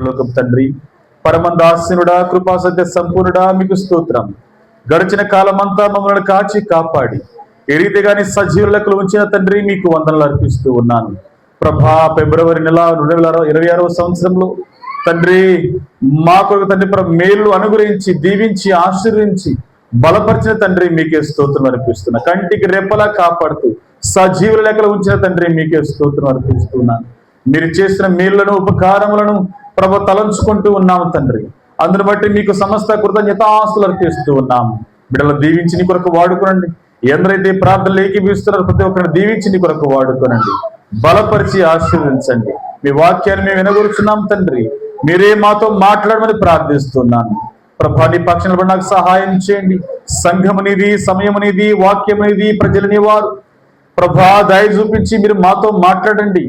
పరలోకపు తండ్రి పరమందాసనుడా కృపా సత్య సంపూర్ణుడా మీకు స్తోత్రం. గడిచిన కాలమంతా మమ్మల్ని కాచి కాపాడి ఏ రీతిగాని సజీవులకు ఉంచిన తండ్రి మీకు వందనలు అర్పిస్తూ ఉన్నాను. ప్రభా ఫిబ్రవరి నెల రెండు వేల ఇరవై ఆరవ సంవత్సరంలో తండ్రి మా కొరకు తండ్రి మేలు అనుగ్రహించి దీవించి ఆశీర్వించి బలపరిచిన తండ్రి మీకే స్తోత్రం అర్పిస్తున్నా. కంటికి రెప్పలా కాపాడుతూ సజీవుల లెక్కలు ఉంచిన తండ్రి మీకే స్తోత్రం అర్పిస్తున్నాను మీరు చేసిన మేళ్ళను ఉపకారములను ప్రభు తలంచుకుంటూ ఉన్నాము తండ్రి. అందును బట్టి మీకు సమస్త కృతజ్ఞతాస్తులు అర్పిస్తూ ఉన్నాము బిడ్డలు దీవించి నీ కొరకు వాడుకోనండి. ఎందరైతే ప్రార్థనలు ఏకీపిస్తున్నారో ప్రతి ఒక్కరిని దీవించి నీ కొరకు వాడుకోనండి. బలపరిచి ఆశీర్వించండి మీ వాక్యాన్ని మేము వినగొరుచున్నాం తండ్రి. మీరే మాతో మాట్లాడమని ప్రార్థిస్తున్నాను ప్రభా నీ పక్షాన పడి నాకు సహాయం చేయండి. సంఘమునిది సమయమునిది వాక్యమునిది ప్రజలని వారు ప్రభా దయ చూపించి మీరు మాతో మాట్లాడండి.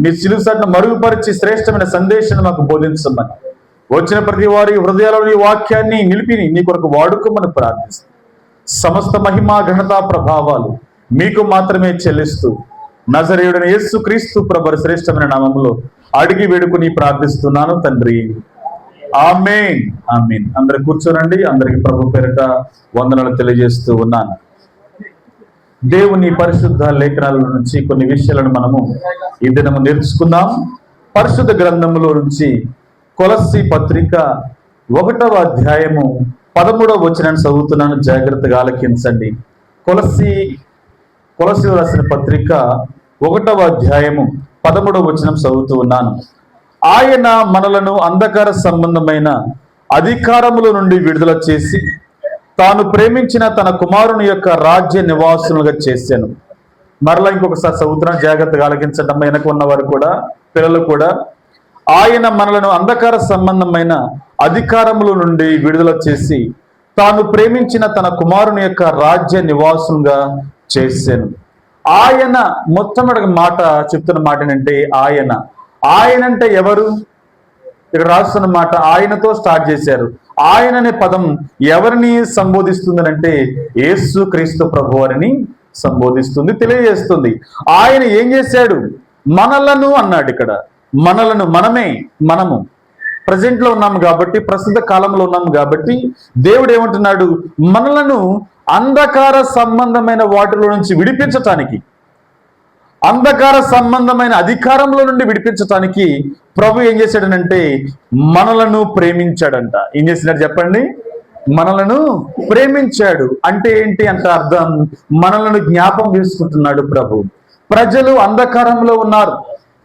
మీ సిలుసట్ను మరుగుపరిచి శ్రేష్టమైన సందేశాన్ని మాకు బోధించమని. వచ్చిన ప్రతి వారి హృదయాలని వాక్యాన్ని నిలిపిని నీ కొరకు వాడుకోమని ప్రార్థిస్తాం. సమస్త మహిమ ఘనత ప్రభావాలు మీకు మాత్రమే చెల్లిస్తూ నజరేయుడైన యేసు క్రీస్తు ప్రభర శ్రేష్టమైన నామంలో అడిగి వేడుకుని ప్రార్థిస్తున్నాను తండ్రి. ఆమెన్. ఆమెన్. అందరు కూర్చోనండి. అందరికి ప్రభు పేరిట వందనలు తెలియజేస్తూ ఉన్నాను. దేవుని పరిశుద్ధ లేఖనాల నుంచి కొన్ని విషయాలను మనము ఈ దినము నేర్చుకుందాం. పరిశుద్ధ గ్రంథములో నుంచి కొలసి పత్రిక ఒకటవ అధ్యాయము పదమూడవ వచనాన్ని చదువుతున్నాను. జాగ్రత్తగా ఆలకించండి. కొలసి కొలసి రాసిన పత్రిక ఒకటవ అధ్యాయము పదమూడవ వచనం చదువుతూ ఉన్నాను. ఆయన మనలను అంధకార సంబంధమైన అధికారముల నుండి విడుదల చేసి తాను ప్రేమించిన తన కుమారుని యొక్క రాజ్య నివాసులుగా చేశాను. మరలా ఇంకొకసారి చదువుతున్నాను జాగ్రత్తగా ఆలకించడం వెనక ఉన్నవారు కూడా పిల్లలు కూడా ఆయన మనలను అంధకార సంబంధమైన అధికారముల నుండి విడుదల చేసి తాను ప్రేమించిన తన కుమారుని యొక్క రాజ్య నివాసులుగా చేశాను. ఆయన మొట్టమొదటి మాట చెప్తున్న మాట ఏంటంటే ఆయన. ఆయన అంటే ఎవరు? ఇక్కడ రాస్తున్న మాట ఆయనతో స్టార్ట్ చేశారు. ఆయన అనే పదం ఎవరిని సంబోధిస్తుందనంటే యేసు క్రీస్తు ప్రభు అని సంబోధిస్తుంది తెలియజేస్తుంది. ఆయన ఏం చేశాడు? మనలను అన్నాడు ఇక్కడ. మనలను మనమే మనము. ప్రజెంట్లో ఉన్నాము కాబట్టి ప్రస్తుత కాలంలో ఉన్నాము కాబట్టి దేవుడు ఏమంటున్నాడు? మనలను అంధకార సంబంధమైన వాటిలో నుంచి విడిపించటానికి. అంధకార సంబంధమైన అధికారంలో నుండి విడిపించటానికి ప్రభు ఏం చేశాడనంటే మనలను ప్రేమించాడంట. ఏం చేసినాడు చెప్పండి? మనలను ప్రేమించాడు. అంటే ఏంటి అంత అర్థం? మనలను జ్ఞాపం చేసుకుంటున్నాడు ప్రభు. ప్రజలు అంధకారంలో ఉన్నారు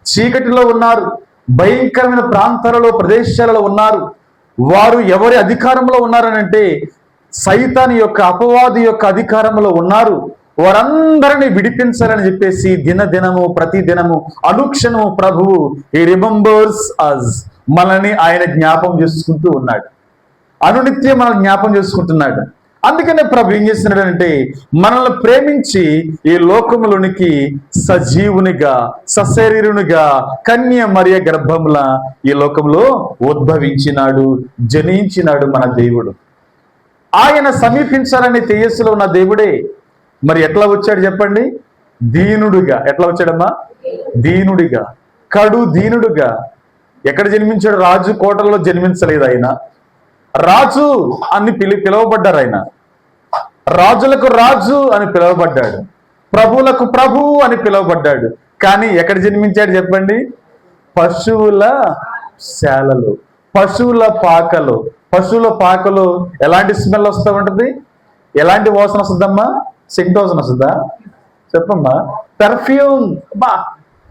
చీకటిలో ఉన్నారు భయంకరమైన ప్రాంతాలలో ప్రదేశాలలో ఉన్నారు. వారు ఎవరి అధికారంలో ఉన్నారనంటే సైతాన్ యొక్క అపవాది యొక్క అధికారంలో ఉన్నారు. వారందరిని విడిపించాలని చెప్పేసి దినదినము ప్రతి దినము అనుక్షణము ప్రభువు ఈ రిమెంబర్స్ అజ్ మనల్ని ఆయన జ్ఞాపం చేసుకుంటూ ఉన్నాడు. అనునిత్యం మనల్ని జ్ఞాపం చేసుకుంటున్నాడు. అందుకనే ప్రభు ఏం చేస్తున్నాడంటే మనల్ని ప్రేమించి ఈ లోకములోనికి సజీవునిగా సశరీరునిగా కన్య మరియ గర్భముల ఈ లోకంలో ఉద్భవించినాడు జనించినాడు మన దేవుడు. ఆయన సమీపించాలని తేజస్సులో ఉన్న దేవుడే మరి ఎట్లా వచ్చాడు చెప్పండి? దీనుడుగా. ఎట్లా వచ్చాడమ్మా? దీనుడిగా. కడు దీనుడుగా. ఎక్కడ జన్మించాడు? రాజు కోటలో జన్మించలేదు ఆయన. రాజు అని పిలి పిలువబడ్డారు ఆయన. రాజులకు రాజు అని పిలువబడ్డాడు. ప్రభువులకు ప్రభు అని పిలువబడ్డాడు. కానీ ఎక్కడ జన్మించాడు చెప్పండి? పశువుల శాలలు. పశువుల పాకలు. పశువుల పాకలు ఎలాంటి స్మెల్ వస్తూ ఉంటుంది? ఎలాంటి వాసన వస్తుందమ్మా? సిక్టోజన్ వస్తుందా చెప్పమ్మా పెర్ఫ్యూమ్ బా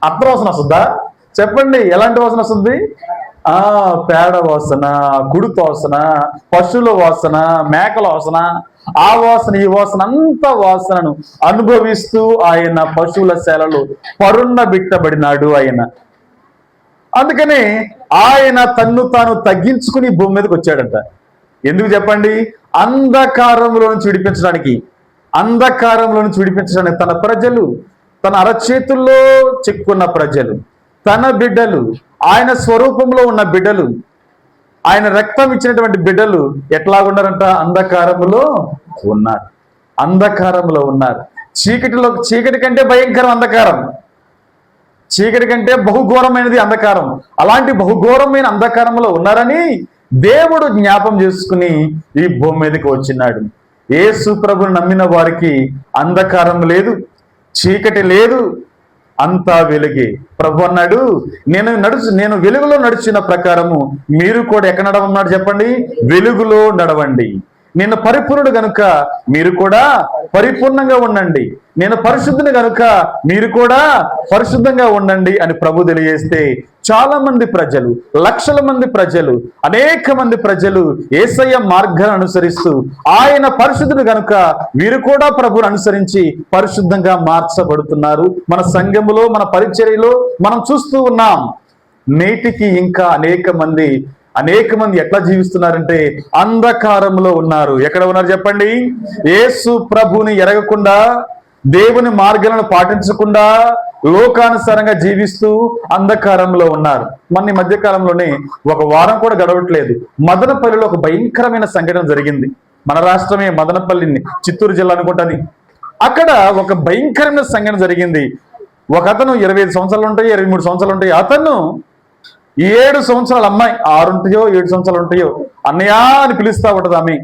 అత్ర వాసన వస్తుందా చెప్పండి ఎలాంటి వాసన వస్తుంది ఆ పేడ వాసన కుడుత వాసన పశువుల వాసన మేకల వాసన ఆ వాసన ఈ వాసన అంత వాసనను అనుభవిస్తూ ఆయన పశువుల శాలలు పరున్న బిట్టబడినాడు ఆయన అందుకనే ఆయన తన్ను తాను తగ్గించుకుని భూమి మీదకి వచ్చాడంట. ఎందుకు చెప్పండి? అంధకారంలో నుంచి విడిపించడానికి అంధకారంలో నుంచి విడిపించడానికి తన ప్రజలు తన అరచేతుల్లో చిక్కున్న ప్రజలు తన బిడ్డలు ఆయన స్వరూపంలో ఉన్న బిడ్డలు ఆయన రక్తం ఇచ్చినటువంటి బిడ్డలు ఎట్లా ఉన్నారంట అంధకారములో ఉన్నారు. అంధకారంలో ఉన్నారు. చీకటిలో చీకటి కంటే భయంకరం అంధకారం. చీకటి కంటే బహుఘోరమైనది అంధకారం. అలాంటి బహుఘోరమైన అంధకారంలో ఉన్నారని దేవుడు జ్ఞాపం చేసుకుని ఈ భూమి మీదకి వచ్చినాడు. యేసు ప్రభుని నమ్మిన వారికి అంధకారం లేదు చీకటి లేదు అంతా వెలుగే. ప్రభు అన్నాడు నేను నడుచు నేను వెలుగులో నడిచిన ప్రకారము మీరు కూడా ఎక్కడ నడవన్నాడు చెప్పండి? వెలుగులో నడవండి. నేను పరిపూర్ణుడు గనుక మీరు కూడా పరిపూర్ణంగా ఉండండి. నేను పరిశుద్ధుని గనుక మీరు కూడా పరిశుద్ధంగా ఉండండి అని ప్రభు తెలియజేస్తే చాలా మంది ప్రజలు లక్షల మంది ప్రజలు అనేక మంది ప్రజలు ఏసయ్య మార్గాన్ని అనుసరిస్తూ ఆయన పరిశుద్ధుడు గనుక వీరు కూడా ప్రభుని అనుసరించి పరిశుద్ధంగా మార్చబడుతున్నారు. మన సంఘములో మన పరిచర్యలో మనం చూస్తూ ఉన్నాం. నేటికి ఇంకా అనేక మంది అనేక మంది ఎట్లా జీవిస్తున్నారంటే అంధకారంలో ఉన్నారు. ఎక్కడ ఉన్నారు చెప్పండి? యేసు ప్రభుని ఎరగకుండా దేవుని మార్గాలను పాటించకుండా లోకానుసారంగా జీవిస్తూ అంధకారంలో ఉన్నారు. మన ఈ మధ్య కాలంలోనే ఒక వారం కూడా గడవట్లేదు. మదనపల్లిలో ఒక భయంకరమైన సంఘటన జరిగింది. మన రాష్ట్రమే మదనపల్లిని చిత్తూరు జిల్లా అనుకుంటుంది అక్కడ ఒక భయంకరమైన సంఘటన జరిగింది. ఒక అతను ఇరవై ఐదు సంవత్సరాలు ఉంటాయి ఇరవై మూడు సంవత్సరాలు ఉంటాయి. అతను ఏడు సంవత్సరాల అమ్మాయి ఆరుంటాయో ఏడు సంవత్సరాలు ఉంటాయో అన్నయ్య అని పిలుస్తా ఉంటుంది ఆమె.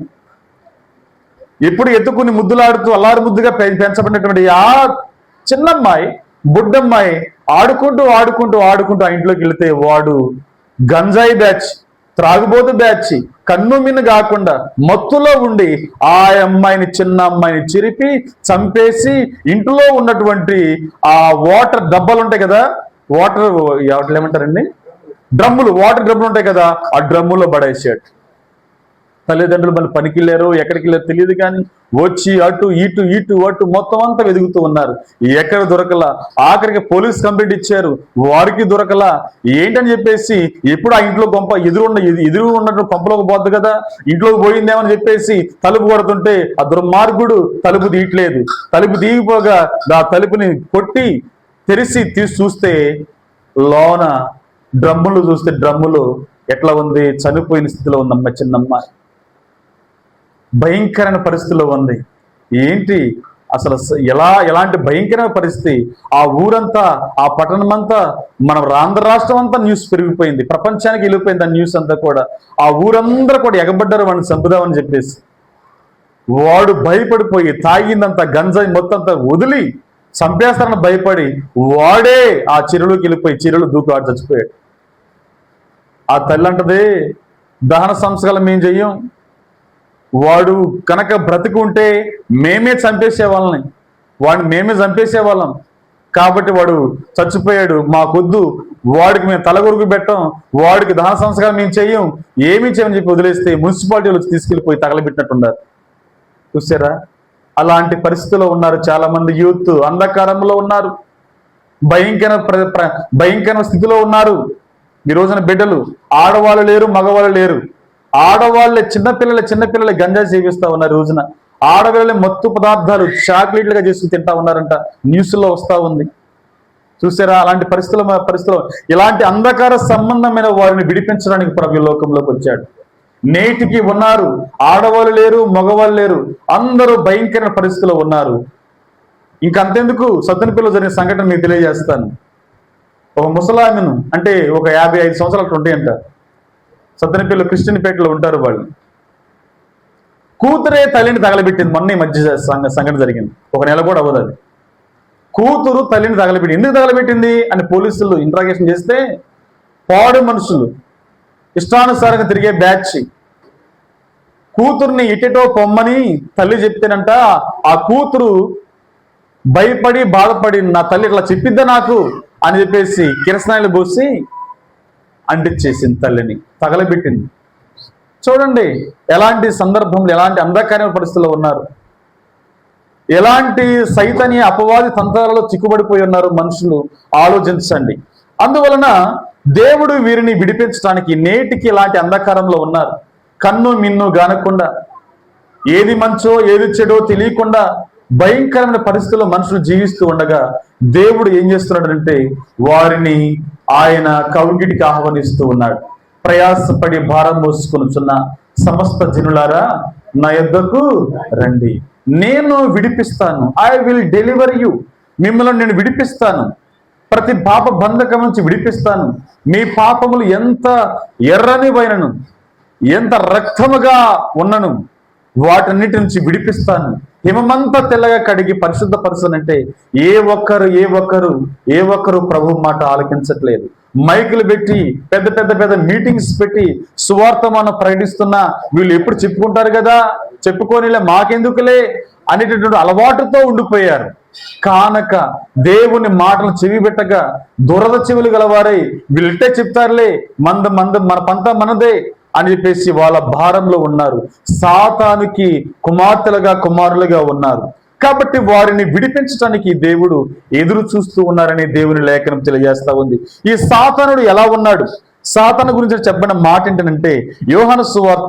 ఎప్పుడు ఎత్తుకుని ముద్దులాడుతూ అల్లారు ముద్దుగా పె- పెంచబడినటువంటి ఆ చిన్నమ్మాయి బుడ్డమ్మాయి ఆడుకుంటూ ఆడుకుంటూ ఆడుకుంటూ ఆ ఇంట్లోకి వెళితే వాడు గంజాయి బ్యాచ్ త్రాగుబోతు బ్యాచ్ కన్ను మిన్ను కాకుండా మత్తులో ఉండి ఆ అమ్మాయిని చిన్న అమ్మాయిని చిరిపి చంపేసి ఇంట్లో ఉన్నటువంటి ఆ వాటర్ డబ్బాలు ఉంటాయి కదా వాటర్ వాటిలో ఏమంటారండి డ్రమ్ములు వాటర్ డ్రమ్ములు ఉంటాయి కదా ఆ డ్రమ్ములో పడేసాడు తల్లిదండ్రులు మళ్ళీ పనికి లేరు ఎక్కడికి లేరు తెలియదు కానీ వచ్చి అటు ఇటు ఇటు అటు మొత్తం అంతా వెతుకుతూ ఉన్నారు. ఎక్కడ దొరకలా? ఆఖరికి పోలీస్ కంప్లైంట్ ఇచ్చారు. వారికి దొరకలా? ఏంటని చెప్పేసి ఎప్పుడు ఆ ఇంట్లో కొంప ఎదురున్న ఎదు- ఎదురు ఉన్నట్టు కొంపలోకి పోద్దు కదా? ఇంట్లోకి పోయిందేమని చెప్పేసి తలుపు కొడుతుంటే ఆ దుర్మార్గుడు తలుపు తీయట్లేదు. తలుపు తీయకపోగా ఆ తలుపుని కొట్టి తెరిచి తీసి చూస్తే లోన డ్రమ్ములు చూస్తే డ్రమ్ములు ఎట్లా ఉంది? చనిపోయిన స్థితిలో ఉందమ్మ చిన్నమ్మ. భయంకరమైన పరిస్థితిలో ఉంది. ఏంటి? అసలు ఎలా ఎలాంటి భయంకరమైన పరిస్థితి? ఆ ఊరంతా ఆ పట్టణమంతా మన ఆంధ్ర రాష్ట్రం అంతా న్యూస్ పెరిగిపోయింది. ప్రపంచానికి వెళ్ళిపోయింది ఆ న్యూస్ అంతా కూడా. ఆ ఊరందరూ కూడా ఎగబడ్డారు వాడిని చంపుదామని చెప్పేసి. వాడు భయపడిపోయి తాగిందంతా గంజాయి మొత్తం అంతా వదిలి చంపేస్తారని భయపడి వాడే ఆ చిరులోకి వెళ్ళిపోయి చిరులు దూకాడు చచ్చిపోయాడు. ఆ తల్లి అంటది దహన సంస్కారం మేము చెయ్యం. వాడు కనుక బ్రతికి ఉంటే మేమే చంపేసే వాళ్ళని వాడిని మేమే చంపేసే వాళ్ళం కాబట్టి వాడు చచ్చిపోయాడు. మాకొద్దు. వాడికి మేము తలగొరుకు పెట్టం. వాడికి దహన సంస్కారం మేము చెయ్యం. ఏమీ చేయమని చెప్పి వదిలేస్తే మున్సిపాలిటీ వచ్చి తీసుకెళ్ళిపోయి తగలబెట్టినట్టున్నారు చూసారా? అలాంటి పరిస్థితిలో ఉన్నారు చాలా మంది యూత్. అంధకారంలో ఉన్నారు. భయంకర ప్ర- భయంకర స్థితిలో ఉన్నారు. ఈ రోజున బిడ్డలు ఆడవాళ్ళు లేరు మగవాళ్ళు లేరు. ఆడవాళ్ళే చిన్నపిల్లలు చిన్నపిల్లలు గంజా సేవిస్తా ఉన్నారు రోజున. ఆడవాళ్ళ మత్తు పదార్థాలు చాక్లెట్లుగా చేసుకుని తింటా ఉన్నారంట. న్యూస్లో వస్తూ ఉంది. చూసారా అలాంటి పరిస్థితుల పరిస్థితుల్లో ఇలాంటి అంధకార సంబంధమైన వారిని విడిపించడానికి ప్రభు లోకంలోకి వచ్చాడు. నేటికి ఉన్నారు. ఆడవాళ్ళు లేరు మగవాళ్ళు లేరు. అందరూ భయంకర పరిస్థితిలో ఉన్నారు. ఇంకంతెందుకు? సత్తెనపల్లిలో జరిగిన సంఘటన మీకు తెలియజేస్తాను. ఒక ముసలామెను అంటే ఒక యాభై ఐదు సంవత్సరాలు ఉంటాయి అంట సత్తెనపల్లి క్రిస్టియన్పేటలో ఉంటారు వాళ్ళు. కూతురే తల్లిని తగలబెట్టింది. మొన్న ఈ మధ్య సంఘటన జరిగింది. ఒక నెల కూడా అవ్వదు అది. కూతురు తల్లిని తగలబెట్టింది. ఎందుకు తగలబెట్టింది? అని పోలీసులు ఇంట్రాగేషన్ చేస్తే పాడు మనుషులు. ఇష్టానుసారంగా తిరిగే బ్యాచ్. కూతుర్ని ఇటెటో పొమ్మని తల్లి చెప్తేనంట ఆ కూతురు భయపడి బాధపడి నా తల్లి ఇట్లా చెప్పిద్దా నాకు? అని చెప్పేసి కిరసనాయిలు పోసి అంటించేసింది తల్లిని తగలబెట్టింది. చూడండి ఎలాంటి సందర్భంలో ఎలాంటి అంధకార పరిస్థితుల్లో ఉన్నారు. ఎలాంటి సైతని అపవాది తంత్రాలలో చిక్కుబడిపోయి ఉన్నారు మనుషులు? ఆలోచించండి. అందువలన దేవుడు వీరిని విడిపించడానికి నేటికి ఇలాంటి అంధకారంలో ఉన్నారు. కన్ను మిన్ను గానకుండా. ఏది మంచో ఏది చెడో తెలియకుండా భయంకరమైన పరిస్థితుల్లో మనుషులు జీవిస్తూ ఉండగా దేవుడు ఏం చేస్తున్నాడంటే వారిని ఆయన కౌగిటికి ఆహ్వానిస్తూ ఉన్నాడు. ప్రయాసపడి భారం మోసుకొనుచున్న సమస్త జనులారా నా యొద్దకు రండి. నేను విడిపిస్తాను. ఐ విల్ డెలివర్ యూ మిమ్మల్ని నేను విడిపిస్తాను. ప్రతి పాప బంధకం నుంచి విడిపిస్తాను. మీ పాపములు ఎంత ఎర్రని పోయినను ఎంత రక్తముగా ఉన్నను వాటన్నిటి నుంచి విడిపిస్తాను. హిమమంతా తెల్లగా కడిగి పరిశుద్ధ పరిశుద్ధపరచనంటే ఏ ఒక్కరు ఏ ఒక్కరు ఏ ఒక్కరు ప్రభు మాట ఆలకించట్లేదు. మైకులు పెట్టి పెద్ద పెద్ద పెద్ద మీటింగ్స్ పెట్టి సువార్త మనం ప్రకటిస్తున్నా వీళ్ళు ఎప్పుడు చెప్పుకుంటారు కదా? చెప్పుకోనిలే మాకెందుకులే? అనేటటువంటి అలవాటుతో ఉండిపోయారు. కానక దేవుని మాటలు చెవి దురద చెవులు గలవారై వీళ్ళిట్టే చెప్తారులే మంద మంద మన పంత మనదే అని చెప్పేసి వాళ్ళ భారంలో ఉన్నారు. సాతానికి కుమార్తెలుగా కుమారులుగా ఉన్నారు. కాబట్టి వారిని విడిపించడానికి దేవుడు ఎదురు చూస్తూ ఉన్నారని దేవుని లేఖనం తెలియజేస్తా ఉంది. ఈ సాతానుడు ఎలా ఉన్నాడు? సాతాను గురించి చెప్పిన మాట ఏంటంటే యోహన సువార్త